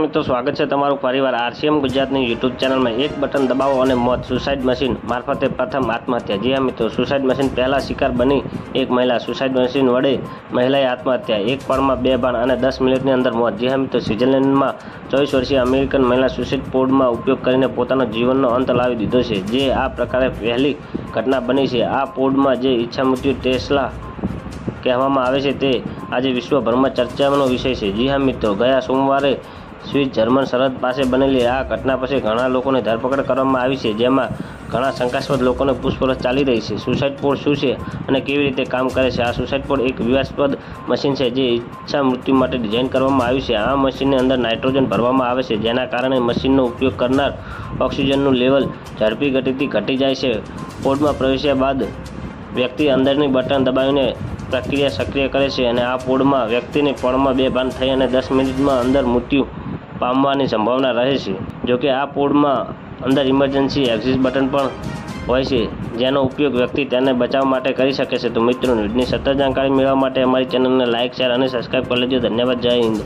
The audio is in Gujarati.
મિત્રો, સ્વાગત છે તમારું પરિવાર આરસીએમ ગુજરાતની યુટ્યુબ ચેનલમાં. એક બટન દબાવો અને મોત, સુસાઇડ મશીન મારફતે પ્રથમ આત્મહત્યા. જી હા મિત્રો, સુસાઇડ મશીન પહેલાં શિકાર બની એક મહિલા. સુસાઇડ મશીન વડે મહિલાએ આત્મહત્યા. એક પળમાં બે બાણ અને દસ મિનિટની અંદર મોત. જી હા મિત્રો, સ્વિટ્ઝરલેન્ડમાં ચોવીસ વર્ષીય અમેરિકન મહિલા સુસાઇડ પોડમાં ઉપયોગ કરીને પોતાનો જીવનનો અંત લાવી દીધો છે. જે આ પ્રકારે પહેલી ઘટના બની છે. આ પોડમાં જે ઈચ્છા મૃત્યુ ટેસ્લા કહેવામાં આવે છે તે આજે વિશ્વભરમાં ચર્ચાનો વિષય છે. જી હા મિત્રો, ગયા સોમવારે સ્વિસ જર્મન સરહદ પાસે બનેલી આ ઘટના પછી ઘણા લોકોની ધરપકડ કરવામાં આવી છે, જેમાં ઘણા શંકાસ્પદ લોકોને પૂછપરછ ચાલી રહી છે. સુસાઇડ પોડ શું છે અને કેવી રીતે કામ કરે છે? આ સુસાઇડ પોડ એક વિવાદસ્પદ મશીન છે જે ઈચ્છા મૃત્યુ માટે ડિઝાઇન કરવામાં આવ્યું છે. આ મશીનની અંદર નાઇટ્રોજન ભરવામાં આવે છે, જેના કારણે મશીનનો ઉપયોગ કરનાર ઓક્સિજનનું લેવલ ઝડપી ગતિથી ઘટી જાય છે. પોડમાં પ્રવેશ્યા બાદ વ્યક્તિ અંદરની બટન દબાવીને પ્રક્રિયા સક્રિય કરે છે અને આ પોડમાં વ્યક્તિની પળમાં બે ભાન થઈ અને દસ મિનિટમાં અંદર મૃત્યુ પામવાની સંભાવના રહે છે. જોકે આ પોડમાં અંદર ઇમરજન્સી એક્ઝિટ બટન પણ હોય છે, જેનો ઉપયોગ વ્યક્તિ તેને બચાવ માટે કરી શકે છે. તો મિત્રો, ન્યૂઝની સતત જાણકારી મેળવવા માટે અમારી ચેનલને લાઇક શેર અને સબસ્ક્રાઈબ કરી લેજો. ધન્યવાદ. જય હિન્દ.